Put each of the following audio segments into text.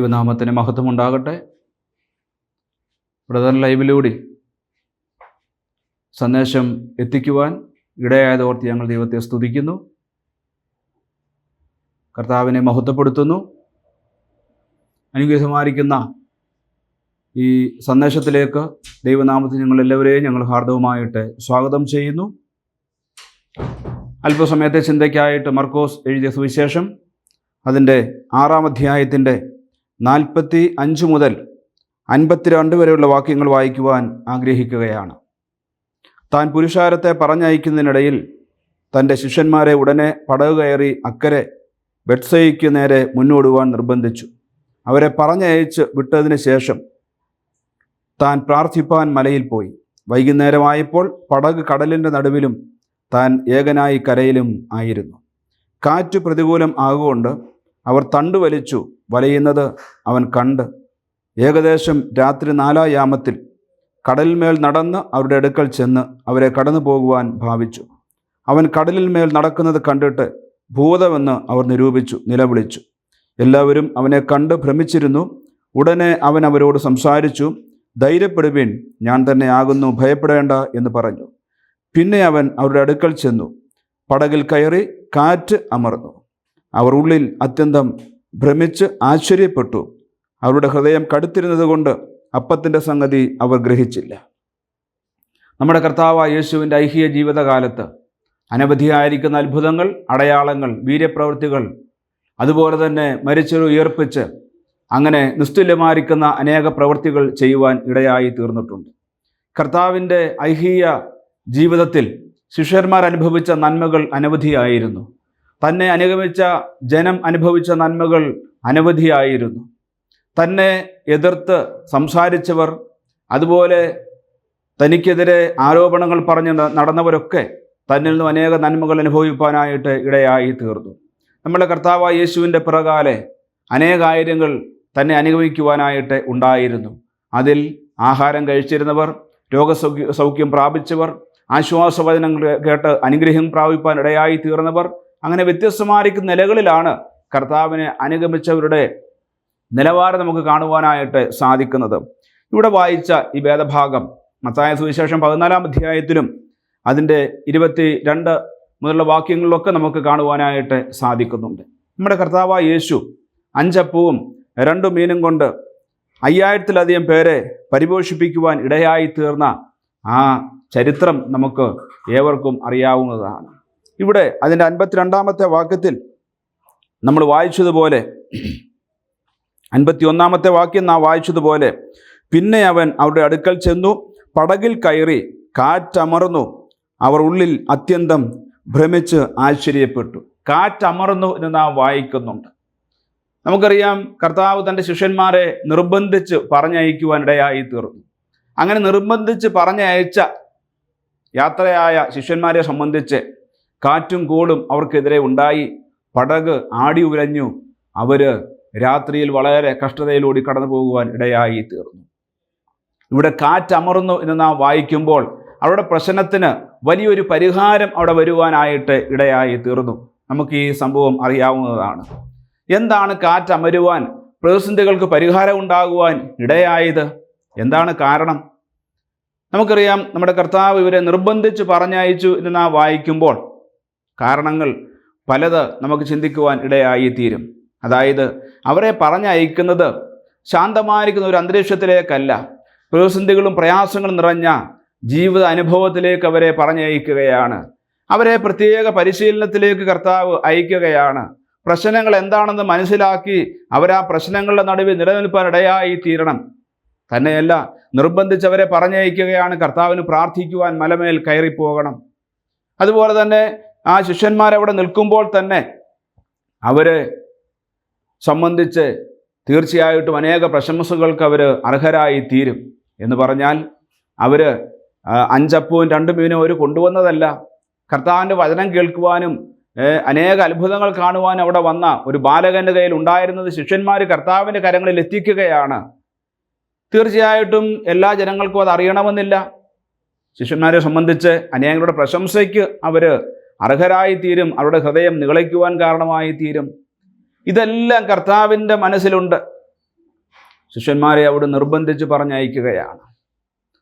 ദൈവനാമത്തിന് മഹത്വം ഉണ്ടാകട്ടെ. ബ്രദർ ലൈവിലൂടെ സന്ദേശം എത്തിക്കുവാൻ ഇടയായത് ഓർത്ത് ഞങ്ങൾ ദൈവത്തെ സ്തുതിക്കുന്നു. കർത്താവിനെ മഹത്വപ്പെടുത്തുന്നു. അനുഗ്രഹമായിരിക്കുന്ന ഈ സന്ദേശത്തിലേക്ക് ദൈവനാമത്തിൽ ഞങ്ങൾ എല്ലാവരെയും ഞങ്ങൾ ഹാർദവുമായിട്ട് സ്വാഗതം ചെയ്യുന്നു. അല്പസമയത്തെ ചിന്തയ്ക്കായിട്ട് മർക്കോസ് എഴുതിയ സുവിശേഷം അതിന്റെ ആറാം അധ്യായത്തിന്റെ നാൽപ്പത്തി അഞ്ച് മുതൽ അൻപത്തിരണ്ട് വരെയുള്ള വാക്യങ്ങൾ വായിക്കുവാൻ ആഗ്രഹിക്കുകയാണ്. താൻ പുരുഷാരത്തെ പറഞ്ഞയക്കുന്നതിനിടയിൽ തന്റെ ശിഷ്യന്മാരെ ഉടനെ പടവ് കയറി അക്കരെ ബെഡ്സയ്ക്ക് നേരെ മുന്നോടുവാൻ നിർബന്ധിച്ചു. അവരെ പറഞ്ഞയച്ച് വിട്ടതിന് ശേഷം താൻ പ്രാർത്ഥിപ്പാൻ മലയിൽ പോയി. വൈകുന്നേരമായപ്പോൾ പടക് കടലിന്റെ നടുവിലും താൻ ഏകനായി കരയിലും ആയിരുന്നു. കാറ്റ് പ്രതികൂലം ആകുകൊണ്ട് അവർ തണ്ട് വലിച്ചു വലയുന്നത് അവൻ കണ്ട്. ഏകദേശം രാത്രി നാലായാമത്തിൽ കടലിന്മേൽ നടന്ന് അവരുടെ അടുക്കൽ ചെന്ന് അവരെ കടന്നു പോകുവാൻ ഭാവിച്ചു. അവൻ കടലിന്മേൽ നടക്കുന്നത് കണ്ടിട്ട് ഭൂതമെന്ന് അവർ നിരൂപിച്ചു നിലവിളിച്ചു. എല്ലാവരും അവനെ കണ്ട് ഭ്രമിച്ചിരുന്നു. ഉടനെ അവൻ അവരോട് സംസാരിച്ചു ധൈര്യപ്പെടുവിൻ ഞാൻ തന്നെ ആകുന്നു ഭയപ്പെടേണ്ട എന്ന് പറഞ്ഞു. പിന്നെ അവൻ അവരുടെ അടുക്കൽ ചെന്നു. പടകിൽ കയറി കാറ്റ് അമർന്നു. അവർ ഉള്ളിൽ അത്യന്തം ഭ്രമിച്ച് ആശ്ചര്യപ്പെട്ടു. അവരുടെ ഹൃദയം കടുത്തിരുന്നത് കൊണ്ട് അപ്പത്തിന്റെ സംഗതി അവർ ഗ്രഹിച്ചില്ല. നമ്മുടെ കർത്താവായ യേശുവിന്റെ ഐഹിക ജീവിതകാലത്ത് അനവധിയായിരിക്കുന്ന അത്ഭുതങ്ങൾ അടയാളങ്ങൾ വീര്യപ്രവൃത്തികൾ അതുപോലെ തന്നെ മരിച്ചൊരു ഉയർപ്പിച്ച് അങ്ങനെ നിസ്തുല്യമായിരിക്കുന്ന അനേക പ്രവൃത്തികൾ ചെയ്യുവാൻ ഇടയായി തീർന്നിട്ടുണ്ട്. കർത്താവിന്റെ ഐഹിക ജീവിതത്തിൽ ശിഷ്യന്മാർ അനുഭവിച്ച നന്മകൾ അനവധിയായിരുന്നു. തന്നെ അനുഗമിച്ച ജനം അനുഭവിച്ച നന്മകൾ അനവധിയായിരുന്നു. തന്നെ എതിർത്ത് സംസാരിച്ചവർ അതുപോലെ തനിക്കെതിരെ ആരോപണങ്ങൾ പറഞ്ഞ് നടന്നവരൊക്കെ തന്നിൽ നിന്നും അനേക നന്മകൾ അനുഭവിപ്പാനായിട്ട് ഇടയായി തീർന്നു. നമ്മുടെ കർത്താവായ യേശുവിന്റെ പിറകാലെ അനേകായിരങ്ങൾ തന്നെ അനുഗമിക്കുവാനായിട്ട് ഉണ്ടായിരുന്നു. അതിൽ ആഹാരം കഴിച്ചിരുന്നവർ രോഗസൗഖ്യ സൗഖ്യം പ്രാപിച്ചവർ ആശ്വാസവചനങ്ങൾ കേട്ട് അനുഗ്രഹം പ്രാപിപ്പാൻ ഇടയായി തീർന്നവർ അങ്ങനെ വ്യത്യസ്തമായിരിക്കുന്ന നിലകളിലാണ് കർത്താവിനെ അനുഗമിച്ചവരുടെ നിലവാരം നമുക്ക് കാണുവാനായിട്ട് സാധിക്കുന്നത്. ഇവിടെ വായിച്ച ഈ വേദഭാഗം മത്തായ സുവിശേഷം പതിനാലാം അധ്യായത്തിലും അതിന്റെ ഇരുപത്തി രണ്ട് മുതലുള്ള വാക്യങ്ങളിലൊക്കെ നമുക്ക് കാണുവാനായിട്ട് സാധിക്കുന്നുണ്ട്. നമ്മുടെ കർത്താവായ യേശു അഞ്ചപ്പവും രണ്ടു മീനും കൊണ്ട് അയ്യായിരത്തിലധികം പേരെ പരിപോഷിപ്പിക്കുവാൻ ഇടയായി തീർന്ന ആ ചരിത്രം നമുക്ക് ഏവർക്കും അറിയാവുന്നതാണ്. ഇവിടെ അതിന്റെ അൻപത്തിരണ്ടാമത്തെ വാക്യത്തിൽ നമ്മൾ വായിച്ചതുപോലെ അൻപത്തി ഒന്നാമത്തെ വാക്യം നാം വായിച്ചതുപോലെ പിന്നെ അവൻ അവരുടെ അടുക്കൽ ചെന്നു പടകിൽ കയറി കാറ്റമർന്നു അവർ ഉള്ളിൽ അത്യന്തം ഭ്രമിച്ച് ആശ്ചര്യപ്പെട്ടു. കാറ്റമർന്നു എന്ന് നാം വായിക്കുന്നുണ്ട്. നമുക്കറിയാം കർത്താവ് തന്റെ ശിഷ്യന്മാരെ നിർബന്ധിച്ച് പറഞ്ഞയക്കുവാനിടയായി തീർന്നു. അങ്ങനെ നിർബന്ധിച്ച് പറഞ്ഞയച്ച യാത്രയായ ശിഷ്യന്മാരെ സംബന്ധിച്ച് കാറ്റും കോളും അവർക്കെതിരെ ഉണ്ടായി. പടക് ആടി ഉലഞ്ഞു അവർ രാത്രിയിൽ വളരെ കഷ്ടതയിലൂടെ കടന്നു പോകുവാൻ ഇടയായി തീർന്നു. ഇവിടെ കാറ്റമർന്നു എന്ന് നാം വായിക്കുമ്പോൾ അവരുടെ പ്രശ്നത്തിന് വലിയൊരു പരിഹാരം അവിടെ വരുവാനായിട്ട് ഇടയായി തീർന്നു. നമുക്ക് ഈ സംഭവം അറിയാവുന്നതാണ്. എന്താണ് കാറ്റ് അമരുവാൻ പ്രതിസന്ധികൾക്ക് പരിഹാരം ഉണ്ടാകുവാൻ ഇടയായത്? എന്താണ് കാരണം? നമുക്കറിയാം നമ്മുടെ കർത്താവ് ഇവരെ നിർബന്ധിച്ച് പറഞ്ഞയച്ചു എന്ന് നാം വായിക്കുമ്പോൾ കാരണങ്ങൾ പലത് നമുക്ക് ചിന്തിക്കുവാൻ ഇടയായി തീരും അതായത് അവരെ പറഞ്ഞയക്കുന്നത് ശാന്തമായിരിക്കുന്ന ഒരു അന്തരീക്ഷത്തിലേക്കല്ല. പ്രതിസന്ധികളും പ്രയാസങ്ങളും നിറഞ്ഞ ജീവിത അനുഭവത്തിലേക്ക് അവരെ പറഞ്ഞയക്കുകയാണ്. അവരെ പ്രത്യേക പരിശീലനത്തിലേക്ക് കർത്താവ് അയക്കുകയാണ്. പ്രശ്നങ്ങൾ എന്താണെന്ന് മനസ്സിലാക്കി അവർ ആ പ്രശ്നങ്ങളുടെ നടുവിൽ നിലനിൽപ്പാൻ ഇടയായി തീരണം തന്നെയല്ല നിർബന്ധിച്ചവരെ പറഞ്ഞയക്കുകയാണ് കർത്താവിന് പ്രാർത്ഥിക്കുവാൻ മലമേൽ കയറിപ്പോകണം. അതുപോലെ തന്നെ ആ ശിഷ്യന്മാരവിടെ നിൽക്കുമ്പോൾ തന്നെ അവരെ സംബന്ധിച്ച് തീർച്ചയായിട്ടും അനേക പ്രശംസകൾക്ക് അവർ അർഹരായി തീരും എന്ന് പറഞ്ഞാൽ അവർ അഞ്ചപ്പവും രണ്ട് മീനും അവർ കൊണ്ടുവന്നതല്ല. കർത്താവിന്റെ വചനം കേൾക്കുവാനും അനേക അത്ഭുതങ്ങൾ കാണുവാനും അവിടെ വന്ന ഒരു ബാലകന്റെ കയ്യിൽ ഉണ്ടായിരുന്നത് ശിഷ്യന്മാർ കർത്താവിന്റെ കരങ്ങളിൽ എത്തിക്കുകയാണ്. തീർച്ചയായിട്ടും എല്ലാ ജനങ്ങൾക്കും അത് അറിയണമെന്നില്ല. ശിഷ്യന്മാരെ സംബന്ധിച്ച് അനേകരുടെ പ്രശംസയ്ക്ക് അവർ അർഹരായി തീരും അവരുടെ ഹൃദയം നിളയ്ക്കുവാൻ കാരണമായി തീരും ഇതെല്ലാം കർത്താവിന്റെ മനസ്സിലുണ്ട്. ശിഷ്യന്മാരെ അവിടെ നിർബന്ധിച്ച് പറഞ്ഞയക്കുകയാണ്.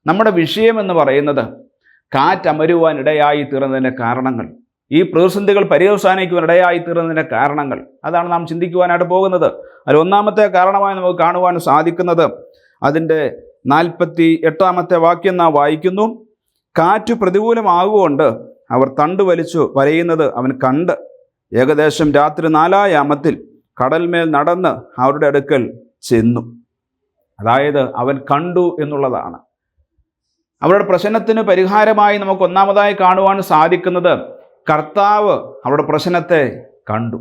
നമ്മുടെ വിഷയമെന്ന് പറയുന്നത് കാറ്റമരുവാൻ ഇടയായി തീർന്നതിന്റെ കാരണങ്ങൾ. ഈ പ്രതിസന്ധികൾ പര്യവസാനിക്കുവാൻ ഇടയായി തീർന്നതിന്റെ കാരണങ്ങൾ. അതാണ് നാം ചിന്തിക്കുവാനായിട്ട് പോകുന്നത്. അതിൽ ഒന്നാമത്തെ കാരണമായി നമുക്ക് കാണുവാൻ സാധിക്കുന്നത് അതിന്റെ നാൽപ്പത്തി എട്ടാമത്തെ വാക്യം നാം വായിക്കുന്നു. കാറ്റ് പ്രതികൂലമാകുകൊണ്ട് അവർ തണ്ട് വലിച്ചു വരയുന്നത് അവൻ കണ്ട്. ഏകദേശം രാത്രി നാലായാമത്തിൽ കടൽമേൽ നടന്ന് അവരുടെ അടുക്കൽ ചെന്നു. അതായത് അവൻ കണ്ടു എന്നുള്ളതാണ്. അവരുടെ പ്രശ്നത്തിന് പരിഹാരമായി നമുക്ക് ഒന്നാമതായി കാണുവാൻ സാധിക്കുന്നത് കർത്താവ് അവരുടെ പ്രശ്നത്തെ കണ്ടു.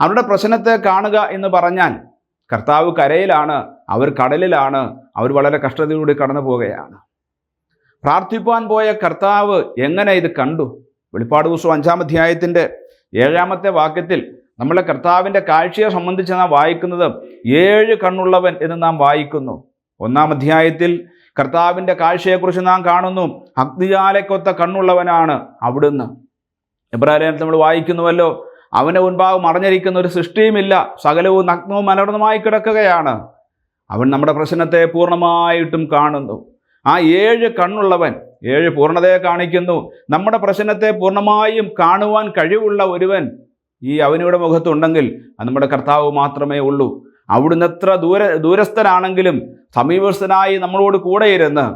അവരുടെ പ്രശ്നത്തെ കാണുക എന്ന് പറഞ്ഞാൽ കർത്താവ് കരയിലാണ് അവർ കടലിലാണ് അവർ വളരെ കഷ്ടതയോടെ കടന്നു പോവുകയാണ് പ്രാർത്ഥിപ്പാൻ പോയ കർത്താവ് എങ്ങനെ ഇത് കണ്ടു? വെളിപ്പാട് ദിവസം അഞ്ചാം അധ്യായത്തിന്റെ ഏഴാമത്തെ വാക്യത്തിൽ നമ്മളെ കർത്താവിന്റെ കാഴ്ചയെ സംബന്ധിച്ച് നാം വായിക്കുന്നത് ഏഴ് കണ്ണുള്ളവൻ എന്ന് നാം വായിക്കുന്നു. ഒന്നാം അധ്യായത്തിൽ കർത്താവിന്റെ കാഴ്ചയെക്കുറിച്ച് നാം കാണുന്നു. അഗ്നിജാലക്കൊത്ത കണ്ണുള്ളവനാണ് അവിടുന്ന്. എബ്രാഹിം നമ്മൾ വായിക്കുന്നുവല്ലോ. അവന് മുൻപാകെ മറഞ്ഞിരിക്കുന്ന ഒരു സൃഷ്ടിയുമില്ല. സകലവും നഗ്നവും മലർന്നുമായി കിടക്കുകയാണ്. അവൻ നമ്മുടെ പ്രശ്നത്തെ പൂർണമായിട്ടും കാണുന്നു. ആ ഏഴ് കണ്ണുള്ളവൻ ഏഴ് പൂർണതയെ കാണിക്കുന്നു. നമ്മുടെ പ്രശ്നത്തെ പൂർണമായും കാണുവാൻ കഴിവുള്ള ഒരുവൻ ഈ അവനിയുടെ മുഖത്തുണ്ടെങ്കിൽ നമ്മുടെ കർത്താവ് മാത്രമേ ഉള്ളൂ. അവിടുന്ന് എത്ര ദൂര ദൂരസ്ഥനാണെങ്കിലും സമീപസ്ഥനായി നമ്മളോട് കൂടെ ഇരുന്ന്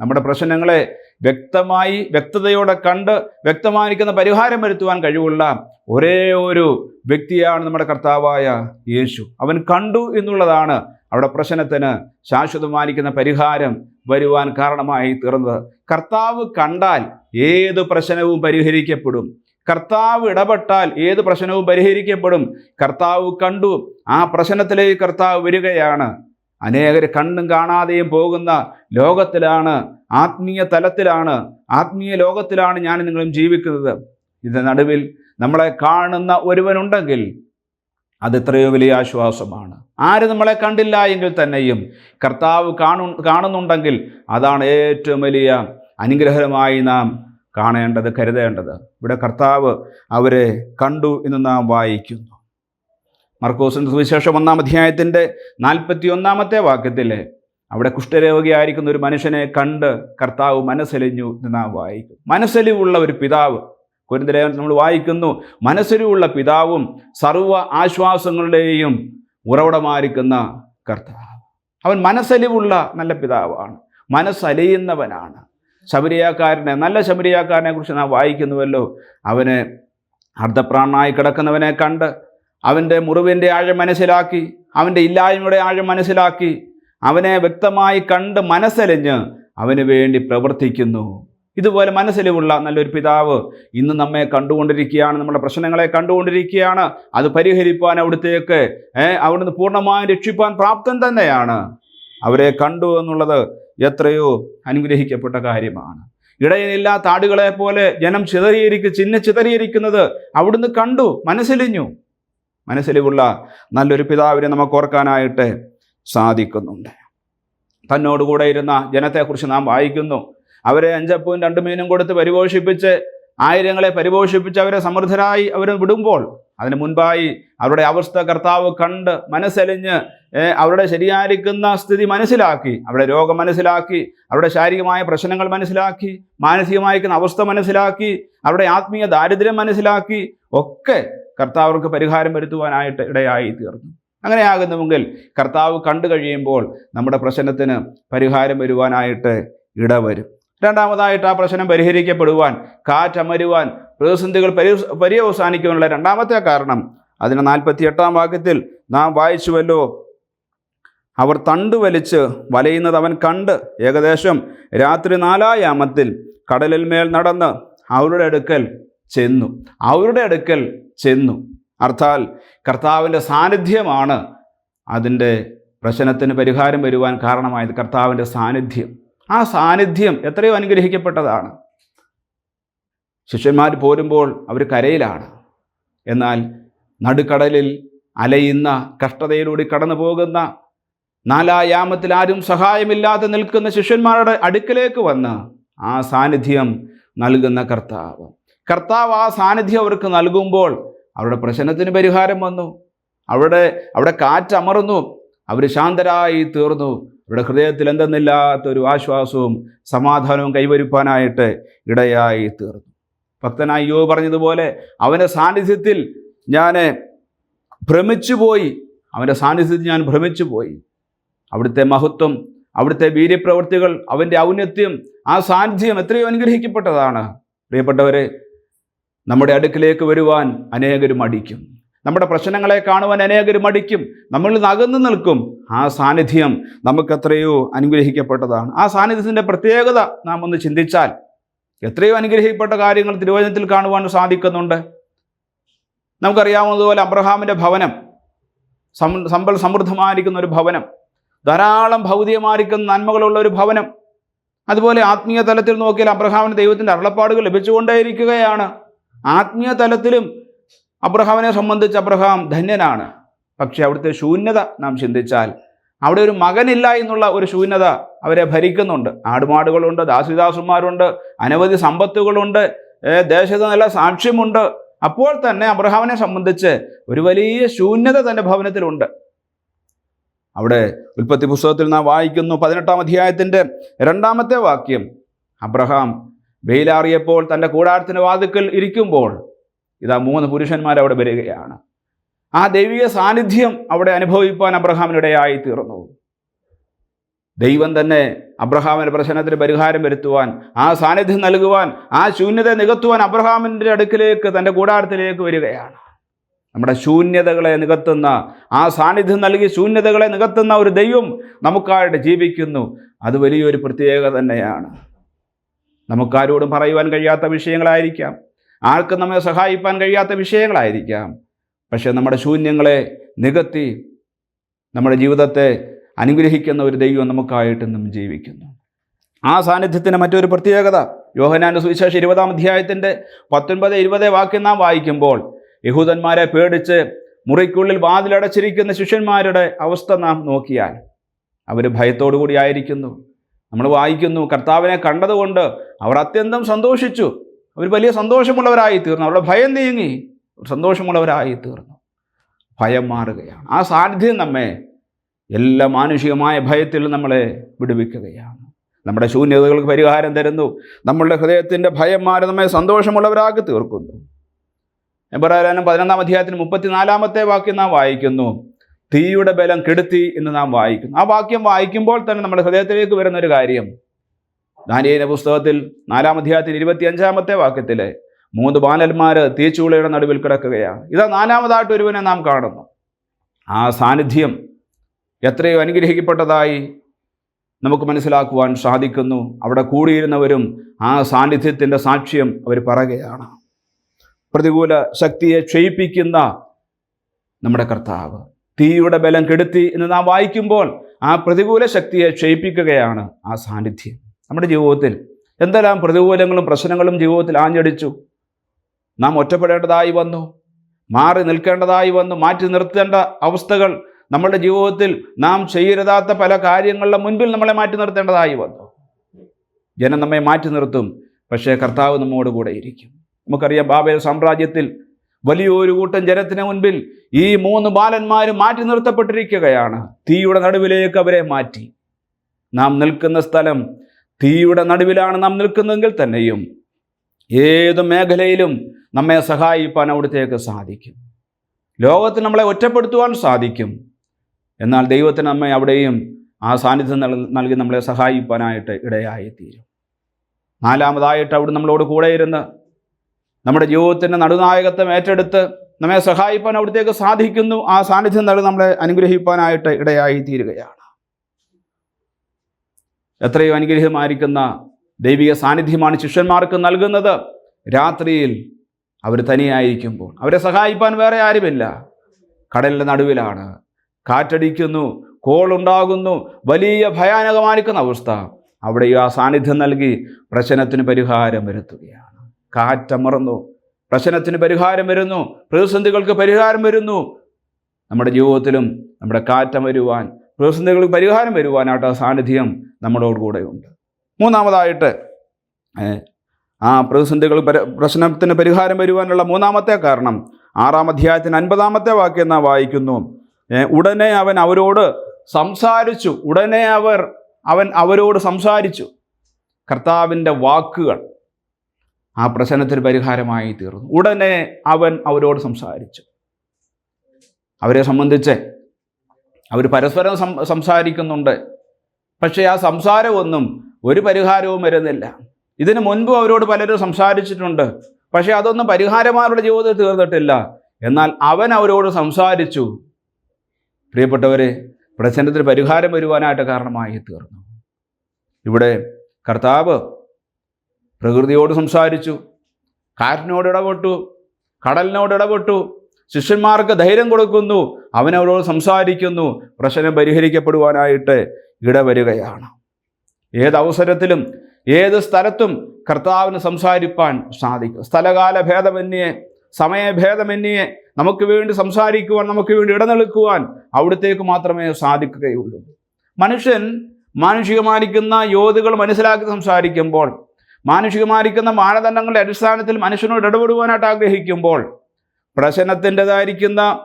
നമ്മുടെ പ്രശ്നങ്ങളെ വ്യക്തമായി വ്യക്തതയോടെ കണ്ട് വ്യക്തമായിരിക്കുന്ന പരിഹാരം വരുത്തുവാൻ കഴിവുള്ള ഒരേ ഒരു വ്യക്തിയാണ് നമ്മുടെ കർത്താവായ യേശു. അവൻ കണ്ടു എന്നുള്ളതാണ് അവിടെ പ്രശ്നത്തിന് ശാശ്വതമായിരിക്കുന്ന പരിഹാരം വരുവാൻ കാരണമായി തീർന്നത്. കർത്താവ് കണ്ടാൽ ഏത് പ്രശ്നവും പരിഹരിക്കപ്പെടും. കർത്താവ് ഇടപെട്ടാൽ ഏത് പ്രശ്നവും പരിഹരിക്കപ്പെടും. കർത്താവ് കണ്ടു. ആ പ്രശ്നത്തിലേക്ക് കർത്താവ് വരികയാണ്. അനേകർ കണ്ണും കാണാതെയും പോകുന്ന ലോകത്തിലാണ്. ആത്മീയ തലത്തിലാണ്. ആത്മീയ ലോകത്തിലാണ് ഞാൻ നിങ്ങളും ജീവിക്കുന്നത്. ഇതിന്റെ നടുവിൽ നമ്മളെ കാണുന്ന ഒരുവനുണ്ടെങ്കിൽ അത് എത്രയോ വലിയ ആശ്വാസമാണ്. ആര് നമ്മളെ കണ്ടില്ല എങ്കിൽ തന്നെയും കർത്താവ് കാണു കാണുന്നുണ്ടെങ്കിൽ അതാണ് ഏറ്റവും വലിയ അനുഗ്രഹമായി നാം കാണേണ്ടത് കരുതേണ്ടത്. ഇവിടെ കർത്താവ് അവരെ കണ്ടു എന്ന് നാം വായിക്കുന്നു. മർക്കോസിന്റെ സുവിശേഷം ഒന്നാം അധ്യായത്തിന്റെ നാൽപ്പത്തി ഒന്നാമത്തെ വാക്യത്തിൽ അവിടെ കുഷ്ഠരോഗിയായിരിക്കുന്ന ഒരു മനുഷ്യനെ കണ്ട് കർത്താവ് മനസ്സലിഞ്ഞു എന്ന് നാം വായിക്കും മനസ്സലിവുള്ള ഒരു പിതാവ് കുരുന്തലേഖനം നമ്മൾ വായിക്കുന്നു. മനസ്സിലുള്ള പിതാവും സർവ ആശ്വാസങ്ങളുടെയും ഉറവിടമായിരിക്കുന്ന കർത്താവ്. അവൻ മനസ്സലിവുള്ള നല്ല പിതാവാണ്. മനസ്സലിയുന്നവനാണ്. ശബരിയാക്കാരനെ നല്ല ശബരിയാക്കാരനെ കുറിച്ച് നാം വായിക്കുന്നുവല്ലോ. അവന് അർദ്ധപ്രാണനായി കിടക്കുന്നവനെ കണ്ട് അവന്റെ മുറിവിന്റെ ആഴം മനസ്സിലാക്കി അവന്റെ ഇല്ലായ്മയുടെ ആഴം മനസ്സിലാക്കി അവനെ വ്യക്തമായി കണ്ട് മനസ്സലിഞ്ഞ് അവന് വേണ്ടി പ്രവർത്തിക്കുന്നു. ഇതുപോലെ മനസ്സിലുമുള്ള നല്ലൊരു പിതാവ് ഇന്ന് നമ്മെ കണ്ടുകൊണ്ടിരിക്കുകയാണ് നമ്മുടെ പ്രശ്നങ്ങളെ കണ്ടുകൊണ്ടിരിക്കുകയാണ്. അത് പരിഹരിപ്പാൻ അവിടുത്തേക്ക് അവിടുന്ന് പൂർണമായും രക്ഷിപ്പാൻ പ്രാപ്തം തന്നെയാണ്. അവരെ കണ്ടു എന്നുള്ളത് എത്രയോ അനുഗ്രഹിക്കപ്പെട്ട കാര്യമാണ്. ഇടയിലില്ലാത്ത ആടുകളെ പോലെ ജനം ചിതറിയിരിക്കും ചിഹ്ന ചിതറിയിരിക്കുന്നത് അവിടുന്ന് കണ്ടു മനസ്സിലിഞ്ഞു. മനസ്സിലുള്ള നല്ലൊരു പിതാവിനെ നമുക്ക് ഓർക്കാനായിട്ട് സാധിക്കുന്നുണ്ട്. തന്നോടുകൂടെ ഇരുന്ന ജനത്തെക്കുറിച്ച് നാം വായിക്കുന്നു. അവരെ അഞ്ചപ്പവും രണ്ട് മീനും കൊടുത്ത് പരിപോഷിപ്പിച്ച് ആയിരങ്ങളെ പരിപോഷിപ്പിച്ച് അവരെ സമൃദ്ധരായി അവരെ വിടുമ്പോൾ അതിന് മുൻപായി അവരുടെ അവസ്ഥ കർത്താവ് കണ്ട് മനസ്സലിഞ്ഞ് അവരുടെ ശരിയായിരിക്കുന്ന സ്ഥിതി മനസ്സിലാക്കി അവരുടെ രോഗം മനസ്സിലാക്കി അവരുടെ ശാരീരികമായ പ്രശ്നങ്ങൾ മനസ്സിലാക്കി മാനസികമായിരിക്കുന്ന അവസ്ഥ മനസ്സിലാക്കി അവരുടെ ആത്മീയ ദാരിദ്ര്യം മനസ്സിലാക്കി ഒക്കെ കർത്താവർക്ക് പരിഹാരം വരുത്തുവാനായിട്ട് ഇടയായി തീർന്നു. അങ്ങനെയാകുന്നുവെങ്കിൽ കർത്താവ് കണ്ടു കഴിയുമ്പോൾ നമ്മുടെ പ്രശ്നത്തിന് പരിഹാരം വരുവാനായിട്ട് ഇടവരും. രണ്ടാമതായിട്ട് ആ പ്രശ്നം പരിഹരിക്കപ്പെടുവാൻ കാറ്റമരുവാൻ പ്രതിസന്ധികൾ പരി പര്യവസാനിക്കുവാനുള്ള രണ്ടാമത്തെ കാരണം. അതിന് നാൽപ്പത്തി എട്ടാം വാക്യത്തിൽ നാം വായിച്ചുവല്ലോ. അവർ തണ്ട് വലിച്ച് വലയുന്നത് അവൻ കണ്ട്. ഏകദേശം രാത്രി നാലായാമത്തിൽ കടലിൽ മേൽ നടന്ന് അവരുടെ അടുക്കൽ ചെന്നു. അവരുടെ അടുക്കൽ ചെന്നു. അർത്ഥാൽ കർത്താവിന്റെ സാന്നിധ്യമാണ് അതിന്റെ പ്രശ്നത്തിന് പരിഹാരം വരുവാൻ കാരണമായത് കർത്താവിന്റെ സാന്നിധ്യം. ആ സാന്നിധ്യം എത്രയോ അനുഗ്രഹിക്കപ്പെട്ടതാണ്. ശിഷ്യന്മാർ പോരുമ്പോൾ അവർ കരയിലാണ്. എന്നാൽ നടുക്കടലിൽ അലയുന്ന കഷ്ടതയിലൂടെ കടന്നു പോകുന്ന നാലായാമത്തിൽ ആരും സഹായമില്ലാതെ നിൽക്കുന്ന ശിഷ്യന്മാരുടെ അടുക്കലേക്ക് വന്ന് ആ സാന്നിധ്യം നൽകുന്ന കർത്താവ്. കർത്താവ് ആ സാന്നിധ്യം അവർക്ക് നൽകുമ്പോൾ അവരുടെ പ്രശ്നത്തിന് പരിഹാരം വന്നു. അവിടെ അവിടെ കാറ്റമർന്നു അവർ ശാന്തരായി തീർന്നു. അവരുടെ ഹൃദയത്തിൽ എന്തെന്നില്ലാത്തൊരു ആശ്വാസവും സമാധാനവും കൈവരുപ്പാനായിട്ട് ഇടയായി തീർന്നു. ഭക്തനായി യോ പറഞ്ഞതുപോലെ അവന്റെ സാന്നിധ്യത്തിൽ ഞാൻ ഭ്രമിച്ചു പോയി. അവന്റെ സാന്നിധ്യത്തിൽ ഞാൻ ഭ്രമിച്ചു പോയി. അവിടുത്തെ മഹത്വം അവിടുത്തെ വീര്യപ്രവൃത്തികൾ അവന്റെ ഔന്നത്യം ആ സാന്നിധ്യം എത്രയോ അനുഗ്രഹിക്കപ്പെട്ടതാണ്. പ്രിയപ്പെട്ടവരെ നമ്മുടെ അടുക്കിലേക്ക് വരുവാൻ അനേകരും മടിക്കും നമ്മുടെ പ്രശ്നങ്ങളെ കാണുവാൻ അനേകരും മടിക്കും. നമ്മൾ നകന്നു നിൽക്കും. ആ സാന്നിധ്യം നമുക്കെത്രയോ അനുഗ്രഹിക്കപ്പെട്ടതാണ്. ആ സാന്നിധ്യത്തിന്റെ പ്രത്യേകത നാം ഒന്ന് ചിന്തിച്ചാൽ എത്രയോ അനുഗ്രഹിക്കപ്പെട്ട കാര്യങ്ങൾ തിരുവചനത്തിൽ കാണുവാൻ സാധിക്കുന്നുണ്ട്. നമുക്കറിയാവുന്നതുപോലെ അബ്രഹാമിന്റെ ഭവനം സമ്പൽ സമൃദ്ധമായിരിക്കുന്ന ഒരു ഭവനം ധാരാളം ഭൗതികമായിരിക്കുന്ന നന്മകളുള്ള ഒരു ഭവനം അതുപോലെ ആത്മീയ തലത്തിൽ നോക്കിയാൽ അബ്രഹാമിന് ദൈവത്തിന്റെ അരുളപ്പാടുകൾ ലഭിച്ചുകൊണ്ടേയിരിക്കുകയാണ്. ആത്മീയ തലത്തിലും അബ്രഹാമിനെ സംബന്ധിച്ച് അബ്രഹാം ധന്യനാണ്. പക്ഷേ അവിടുത്തെ ശൂന്യത നാം ചിന്തിച്ചാൽ അവിടെ ഒരു മകനില്ല എന്നുള്ള ഒരു ശൂന്യത അവരെ ഭരിക്കുന്നുണ്ട്. ആടുമാടുകളുണ്ട് ദാസിദാസുമാരുണ്ട് അനവധി സമ്പത്തുകളുണ്ട് ദേശത്ത് നല്ല സാക്ഷ്യമുണ്ട്. അപ്പോൾ തന്നെ അബ്രഹാമിനെ സംബന്ധിച്ച് ഒരു വലിയ ശൂന്യത തന്റെ ഭവനത്തിലുണ്ട്. അവിടെ ഉൽപ്പത്തി പുസ്തകത്തിൽ നാം വായിക്കുന്നു പതിനെട്ടാം അധ്യായത്തിന്റെ രണ്ടാമത്തെ വാക്യം. അബ്രഹാം വെയിലാറിയപ്പോൾ തന്റെ കൂടാരത്തിന്റെ വാതുക്കൽ ഇരിക്കുമ്പോൾ ഇതാ മൂന്ന് പുരുഷന്മാർ അവിടെ വരികയാണ്. ആ ദൈവിക സാന്നിധ്യം അവിടെ അനുഭവിപ്പാൻ അബ്രഹാമിനിടയായി തീർന്നു ദൈവം തന്നെ അബ്രഹാമിന്റെ പ്രശ്നത്തിന് പരിഹാരം വരുത്തുവാൻ ആ സാന്നിധ്യം നൽകുവാൻ ആ ശൂന്യത നികത്തുവാൻ അബ്രഹാമിന്റെ അടുക്കിലേക്ക് തന്റെ കൂടാരത്തിലേക്ക് വരികയാണ്. നമ്മുടെ ശൂന്യതകളെ നികത്തുന്ന ആ സാന്നിധ്യം നൽകി ശൂന്യതകളെ നികത്തുന്ന ഒരു ദൈവം നമുക്കായിട്ട് ജീവിക്കുന്നു. അത് വലിയൊരു പ്രത്യേകത തന്നെയാണ്. നമുക്കാരോടും പറയുവാൻ കഴിയാത്ത വിഷയങ്ങളായിരിക്കാം. ആർക്കും നമ്മെ സഹായിപ്പാൻ കഴിയാത്ത വിഷയങ്ങളായിരിക്കാം. പക്ഷേ നമ്മുടെ ശൂന്യങ്ങളെ നികത്തി നമ്മുടെ ജീവിതത്തെ അനുഗ്രഹിക്കുന്ന ഒരു ദൈവം നമുക്കായിട്ട് ജീവിക്കുന്നു. ആ സാന്നിധ്യത്തിന് മറ്റൊരു പ്രത്യേകത. യോഹനാന്റെ സുവിശേഷം ഇരുപതാം അധ്യായത്തിന്റെ പത്തൊൻപത് ഇരുപത് വാക്യം നാം വായിക്കുമ്പോൾ യഹൂദന്മാരെ പേടിച്ച് മുറിക്കുള്ളിൽ വാതിലടച്ചിരിക്കുന്ന ശിഷ്യന്മാരുടെ അവസ്ഥ നാം നോക്കിയാൽ അവർ ഭയത്തോടു കൂടി ആയിരിക്കുന്നു. നമ്മൾ വായിക്കുന്നു കർത്താവിനെ കണ്ടതുകൊണ്ട് അവർ അത്യന്തം സന്തോഷിച്ചു. അവർ വലിയ സന്തോഷമുള്ളവരായി തീർന്നു അവരുടെ ഭയം നീങ്ങി സന്തോഷമുള്ളവരായി തീർന്നു ഭയം മാറുകയാണ്. ആ സാന്നിധ്യം നമ്മെ എല്ലാ മാനുഷികമായ ഭയത്തിൽ നമ്മളെ വിടുവിക്കുകയാണ്. നമ്മുടെ ശൂന്യതകൾക്ക് പരിഹാരം തരുന്നു. നമ്മളുടെ ഹൃദയത്തിന്റെ ഭയം മാറി നമ്മെ സന്തോഷമുള്ളവരാക്കി തീർക്കുന്നു. എബ്രാനും പതിനൊന്നാം അധ്യായത്തിന് മുപ്പത്തിനാലാമത്തെ വാക്യം നാം വായിക്കുന്നു. തീയുടെ ബലം കെടുത്തി എന്ന് നാം വായിക്കുന്നു. ആ വാക്യം വായിക്കുമ്പോൾ തന്നെ നമ്മുടെ ഹൃദയത്തിലേക്ക് വരുന്ന ഒരു കാര്യം ദാനിയേലിന്റെ പുസ്തകത്തിൽ നാലാം അധ്യായത്തിൽ ഇരുപത്തി അഞ്ചാമത്തെ വാക്യത്തിൽ മൂന്ന് ബാലന്മാർ തീച്ചുളയുടെ നടുവിൽ കിടക്കുകയാണ്. ഇതാ നാലാമതായിട്ട് ഒരുവനെ നാം കാണുന്നു. ആ സാന്നിധ്യം എത്രയോ അനുഗ്രഹിക്കപ്പെട്ടതായി നമുക്ക് മനസ്സിലാക്കുവാൻ സാധിക്കുന്നു. അവിടെ കൂടിയിരുന്നവരും ആ സാന്നിധ്യത്തിന്റെ സാക്ഷ്യം അവർ പറയുകയാണ്. പ്രതികൂല ശക്തിയെ ക്ഷയിപ്പിക്കുന്ന നമ്മുടെ കർത്താവ് തീയുടെ ബലം കെടുത്തി എന്ന് നാം വായിക്കുമ്പോൾ ആ പ്രതികൂല ശക്തിയെ ക്ഷയിപ്പിക്കുകയാണ് ആ സാന്നിധ്യം. നമ്മുടെ ജീവിതത്തിൽ എന്തെല്ലാം പ്രതികൂലങ്ങളും പ്രശ്നങ്ങളും ജീവിതത്തിൽ ആഞ്ഞടിച്ചു? നാം ഒറ്റപ്പെടേണ്ടതായി വന്നു. മാറി നിൽക്കേണ്ടതായി വന്നു. മാറ്റി നിർത്തേണ്ട അവസ്ഥകൾ നമ്മുടെ ജീവിതത്തിൽ നാം ചെയ്യരുതാത്ത പല കാര്യങ്ങളുടെ മുൻപിൽ നമ്മളെ മാറ്റി നിർത്തേണ്ടതായി വന്നു. ജനം നമ്മെ മാറ്റി നിർത്തും. പക്ഷേ കർത്താവ് നമ്മോട് കൂടെ ഇരിക്കും. നമുക്കറിയാം ബാബേൽ സാമ്രാജ്യത്തിൽ വലിയൊരു കൂട്ടം ജനത്തിന് മുൻപിൽ ഈ മൂന്ന് ബാലന്മാരും മാറ്റി നിർത്തപ്പെട്ടിരിക്കുകയാണ്. തീയുടെ നടുവിലേക്ക് അവരെ മാറ്റി. നാം നിൽക്കുന്ന സ്ഥലം തീയുടെ നടുവിലാണ് നാം നിൽക്കുന്നതെങ്കിൽ തന്നെയും ഏത് മേഖലയിലും നമ്മെ സഹായിപ്പാൻ അവിടത്തേക്ക് സാധിക്കും. ലോകത്തിൽ നമ്മളെ ഒറ്റപ്പെടുത്തുവാൻ സാധിക്കും. എന്നാൽ ദൈവത്തിന് നമ്മെ അവിടെയും ആ സാന്നിധ്യം നൽകി നമ്മളെ സഹായിപ്പാനായിട്ട് ഇടയായി തീരും നാലാമതായിട്ട് അവിടെ നമ്മളോട് കൂടെ ഇരുന്ന് നമ്മുടെ ജീവിതത്തിന്റെ നടുനായകത്വം ഏറ്റെടുത്ത് നമ്മെ സഹായിപ്പാൻ അവിടത്തേക്ക് സാധിക്കുന്നു. ആ സാന്നിധ്യം നൽകി നമ്മളെ അനുഗ്രഹിപ്പാനായിട്ട് ഇടയായി തീരുകയാണ് എത്രയോ അനുഗ്രഹമായിരിക്കുന്ന ദൈവിക സാന്നിധ്യമാണ് ശിഷ്യന്മാർക്ക് നൽകുന്നത്. രാത്രിയിൽ അവർ തനിയായിരിക്കുമ്പോൾ അവരെ സഹായിപ്പാൻ വേറെ ആരുമില്ല. കടലിന്റെ നടുവിലാണ്. കാറ്റടിക്കുന്നു കോളുണ്ടാകുന്നു വലിയ ഭയാനകമായിരിക്കുന്ന അവസ്ഥ. അവിടെ ആ സാന്നിധ്യം നൽകി പ്രശ്നത്തിന് പരിഹാരം വരുത്തുകയാണ്. കാറ്റമർന്നു പ്രശ്നത്തിന് പരിഹാരം വരുന്നു പ്രതിസന്ധികൾക്ക് പരിഹാരം വരുന്നു. നമ്മുടെ ജീവിതത്തിലും നമ്മുടെ കാറ്റം വരുവാൻ പ്രതിസന്ധികൾക്ക് പരിഹാരം വരുവാനായിട്ട് ആ സാന്നിധ്യം നമ്മളോട് കൂടെയുണ്ട്. മൂന്നാമതായിട്ട് ആ പ്രതിസന്ധികൾ പരി പ്രശ്നത്തിന് പരിഹാരം വരുവാനുള്ള മൂന്നാമത്തെ കാരണം ആറാം അധ്യായത്തിന് അൻപതാമത്തെ വാക്യം നാം വായിക്കുന്നു. ഉടനെ അവൻ അവരോട് സംസാരിച്ചു. ഉടനെ അവർ അവൻ അവരോട് സംസാരിച്ചു. കർത്താവിന്റെ വാക്കുകൾ ആ പ്രശ്നത്തിന് പരിഹാരമായി തീർന്നു. ഉടനെ അവൻ അവരോട് സംസാരിച്ചു. അവരെ സംബന്ധിച്ച് അവർ പരസ്പരം സംസാരിക്കുന്നുണ്ട്. പക്ഷേ ആ സംസാരമൊന്നും ഒരു പരിഹാരവും വരുന്നില്ല. ഇതിനു മുൻപ് അവരോട് പലരും സംസാരിച്ചിട്ടുണ്ട്. പക്ഷേ അതൊന്നും പരിഹാരമാരുടെ ജീവിതത്തിൽ തീർന്നിട്ടില്ല. എന്നാൽ അവൻ അവരോട് സംസാരിച്ചു. പ്രിയപ്പെട്ടവരെ പ്രശ്നത്തിന് പരിഹാരം വരുവാനായിട്ട് കാരണമായി തീർന്നു. ഇവിടെ കർത്താവ് പ്രകൃതിയോട് സംസാരിച്ചു. കാറ്റിനോട് ഇടപെട്ടു. കടലിനോട് ഇടപെട്ടു. ശിഷ്യന്മാർക്ക് ധൈര്യം കൊടുക്കുന്നു. അവനവരോട് സംസാരിക്കുന്നു. പ്രശ്നം പരിഹരിക്കപ്പെടുവാനായിട്ട് ഇടവരികയാണ്. ഏതവസരത്തിലും ഏത് സ്ഥലത്തും കർത്താവിന് സംസാരിപ്പാൻ സാധിക്കും. സ്ഥലകാല ഭേദമന്യേ സമയഭേദമന്യേ നമുക്ക് വേണ്ടി സംസാരിക്കുവാൻ നമുക്ക് വേണ്ടി ഇടനിൽക്കുവാൻ അവിടത്തേക്ക് മാത്രമേ സാധിക്കുകയുള്ളൂ. മനുഷ്യൻ മാനുഷികമായിരിക്കുന്ന യോധികൾ മനസ്സിലാക്കി സംസാരിക്കുമ്പോൾ മാനുഷികമായിരിക്കുന്ന മാനദണ്ഡങ്ങളുടെ അടിസ്ഥാനത്തിൽ മനുഷ്യനോട് ഇടപെടുവാനായിട്ട് ആഗ്രഹിക്കുമ്പോൾ പ്രശ്നത്തിന്റെതായിരിക്കുന്ന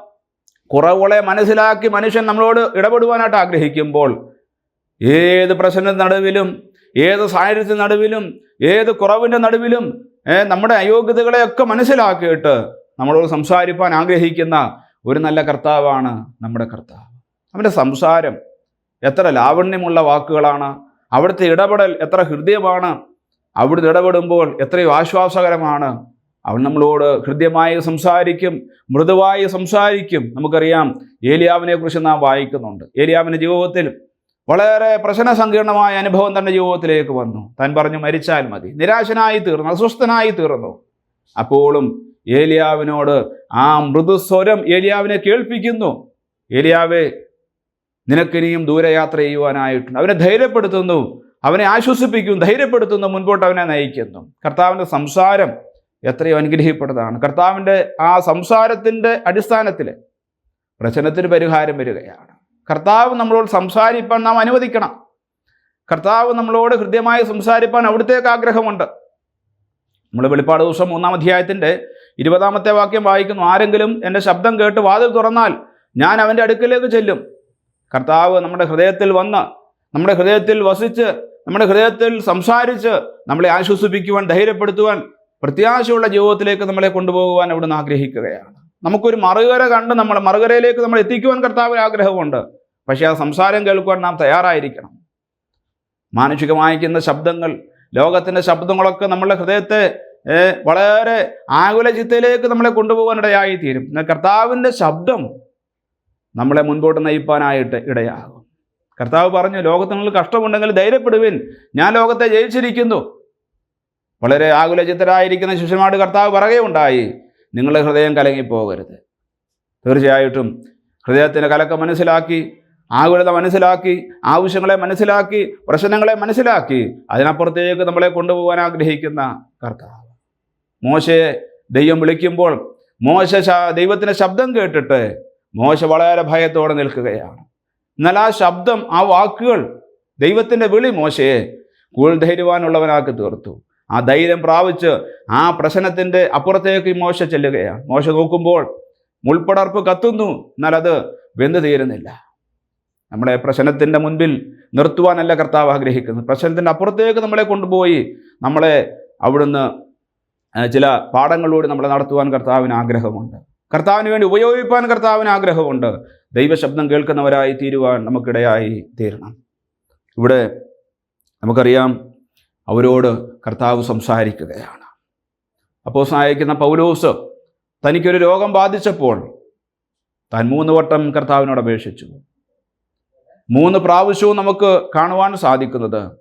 കുറവുകളെ മനസ്സിലാക്കി മനുഷ്യൻ നമ്മളോട് ഇടപെടുവാനായിട്ട് ആഗ്രഹിക്കുമ്പോൾ ഏത് പ്രശ്നത്തിന്റെ നടുവിലും ഏത് സാഹചര്യത്തിന്റെ നടുവിലും ഏത് കുറവിന്റെ നടുവിലും നമ്മുടെ അയോഗ്യതകളെയൊക്കെ മനസ്സിലാക്കിയിട്ട് നമ്മളോട് സംസാരിപ്പാൻ ആഗ്രഹിക്കുന്ന ഒരു നല്ല കർത്താവാണ് നമ്മുടെ കർത്താവ്. അവന്റെ സംസാരം എത്ര ലാവണ്യമുള്ള വാക്കുകളാണ് അവിടുത്തെ ഇടപെടൽ എത്ര ഹൃദയമാണ് അവിടുന്ന് ഇടപെടുമ്പോൾ എത്രയോ ആശ്വാസകരമാണ്. അവൻ നമ്മളോട് ഹൃദ്യമായി സംസാരിക്കും മൃദുവായി സംസാരിക്കും. നമുക്കറിയാം ഏലിയാവിനെ കുറിച്ച് നാം വായിക്കുന്നുണ്ട്. ഏലിയാവിന്റെ ജീവിതത്തിൽ വളരെ പ്രശ്ന സങ്കീർണമായ അനുഭവം തന്റെ ജീവിതത്തിലേക്ക് വന്നു. താൻ പറഞ്ഞു മരിച്ചാൽ മതി. നിരാശനായി തീർന്നു. അസ്വസ്ഥനായി തീർന്നു. അപ്പോഴും ഏലിയാവിനോട് ആ മൃദുസ്വരം ഏലിയാവിനെ കേൾപ്പിക്കുന്നു. ഏലിയാവെ നിനക്കിനിയും ദൂരയാത്ര ചെയ്യുവാനായിട്ടുണ്ട്. അവനെ ധൈര്യപ്പെടുത്തുന്നു. അവനെ ആശ്വസിപ്പിക്കുന്നു. ധൈര്യപ്പെടുത്തുന്നു. മുൻപോട്ട് അവനെ നയിക്കുന്നു. കർത്താവിന്റെ സംസാരം എത്രയോ അനുഗ്രഹിക്കപ്പെട്ടതാണ് കർത്താവിന്റെ ആ സംസാരത്തിന്റെ അടിസ്ഥാനത്തിൽ പ്രശ്നത്തിന് പരിഹാരം വരികയാണ്. കർത്താവ് നമ്മളോട് സംസാരിപ്പാൻ നാം അനുവദിക്കണം. കർത്താവ് നമ്മളോട് ഹൃദ്യമായി സംസാരിപ്പാൻ അവിടുത്തേക്ക് ആഗ്രഹമുണ്ട്. നമ്മൾ വെളിപ്പാട് ദിവസം മൂന്നാം അധ്യായത്തിന്റെ ഇരുപതാമത്തെ വാക്യം വായിക്കുന്നു. ആരെങ്കിലും എന്റെ ശബ്ദം കേട്ട് വാതിൽ തുറന്നാൽ ഞാൻ അവന്റെ അടുക്കലേക്ക് ചെല്ലും. കർത്താവ് നമ്മുടെ ഹൃദയത്തിൽ വന്ന് നമ്മുടെ ഹൃദയത്തിൽ വസിച്ച് നമ്മുടെ ഹൃദയത്തിൽ സംസാരിച്ച് നമ്മളെ ആശ്വസിപ്പിക്കുവാൻ ധൈര്യപ്പെടുത്തുവാൻ പ്രത്യാശയുള്ള ജീവിതത്തിലേക്ക് നമ്മളെ കൊണ്ടുപോകുവാൻ അവിടുന്ന് ആഗ്രഹിക്കുകയാണ്. നമുക്കൊരു മറുകര കണ്ട് നമ്മൾ മറുകരയിലേക്ക് നമ്മൾ എത്തിക്കുവാൻ കർത്താവിന് ആഗ്രഹമുണ്ട്. പക്ഷേ ആ സംസാരം കേൾക്കുവാൻ നാം തയ്യാറായിരിക്കണം. മാനുഷികമായിരിക്കുന്ന ശബ്ദങ്ങൾ ലോകത്തിന്റെ ശബ്ദങ്ങളൊക്കെ നമ്മളുടെ ഹൃദയത്തെ വളരെ ആകുല ചിത്തയിലേക്ക് നമ്മളെ കൊണ്ടുപോകാനിടയായി തീരും എന്നാൽ കർത്താവിന്റെ ശബ്ദം നമ്മളെ മുൻപോട്ട് നയിപ്പാനായിട്ട് ഇടയാകും. കർത്താവ് പറഞ്ഞു ലോകത്ത് കഷ്ടമുണ്ടെങ്കിൽ ധൈര്യപ്പെടുവിൻ. ഞാൻ ലോകത്തെ ജയിച്ചിരിക്കുന്നു. വളരെ ആകുലചിത്തരായിരിക്കുന്ന ശിഷ്യന്മാരുടെ കർത്താവ് പറയുകയുണ്ടായി. നിങ്ങളുടെ ഹൃദയം കലങ്ങിപ്പോകരുത്. തീർച്ചയായിട്ടും ഹൃദയത്തിന്റെ കലക്കം മനസ്സിലാക്കി ആകുലത മനസ്സിലാക്കി ആവശ്യങ്ങളെ മനസ്സിലാക്കി പ്രശ്നങ്ങളെ മനസ്സിലാക്കി അതിനപ്പുറത്തേക്ക് നമ്മളെ കൊണ്ടുപോകാൻ ആഗ്രഹിക്കുന്ന കർത്താവ്. മോശയെ ദൈവം വിളിക്കുമ്പോൾ മോശ ദൈവത്തിന്റെ ശബ്ദം കേട്ടിട്ട് മോശ വളരെ ഭയത്തോടെ നിൽക്കുകയാണ്. എന്നാൽ ആ ശബ്ദം ആ വാക്കുകൾ ദൈവത്തിന്റെ വിളി മോശയെ കൂൾ ധൈര്യവാനുള്ളവനാക്കി തീർത്തു. ആ ധൈര്യം പ്രാപിച്ച് ആ പ്രശ്നത്തിന്റെ അപ്പുറത്തേക്ക് മോശ ചെല്ലുകയാണ്. മോശ നോക്കുമ്പോൾ മുൾപ്പടർപ്പ് കത്തുന്നു എന്നാൽ അത് വെന്ത് തീരുന്നില്ല. നമ്മളെ പ്രശ്നത്തിന്റെ മുൻപിൽ നിർത്തുവാനല്ല കർത്താവ് ആഗ്രഹിക്കുന്നത്. പ്രശ്നത്തിന്റെ അപ്പുറത്തേക്ക് നമ്മളെ കൊണ്ടുപോയി നമ്മളെ അവിടുന്ന് ചില പാഠങ്ങളിലൂടെ നമ്മളെ നടത്തുവാൻ കർത്താവിന് ആഗ്രഹമുണ്ട്. കർത്താവിന് വേണ്ടി ഉപയോഗിപ്പാൻ കർത്താവിന് ആഗ്രഹമുണ്ട്. ദൈവശബ്ദം കേൾക്കുന്നവരായി തീരുവാൻ നമുക്കിടയായി തീരണം. ഇവിടെ നമുക്കറിയാം അവരോട് കർത്താവ് സംസാരിക്കുകയാണ്. അപ്പോൾ സഹായിക്കുന്ന പൗലോസ് തനിക്കൊരു രോഗം ബാധിച്ചപ്പോൾ താൻ മൂന്ന് വട്ടം കർത്താവിനോട് അപേക്ഷിച്ചു. മൂന്ന് പ്രാവശ്യവും നമുക്ക് കാണുവാൻ സാധിക്കുന്നത്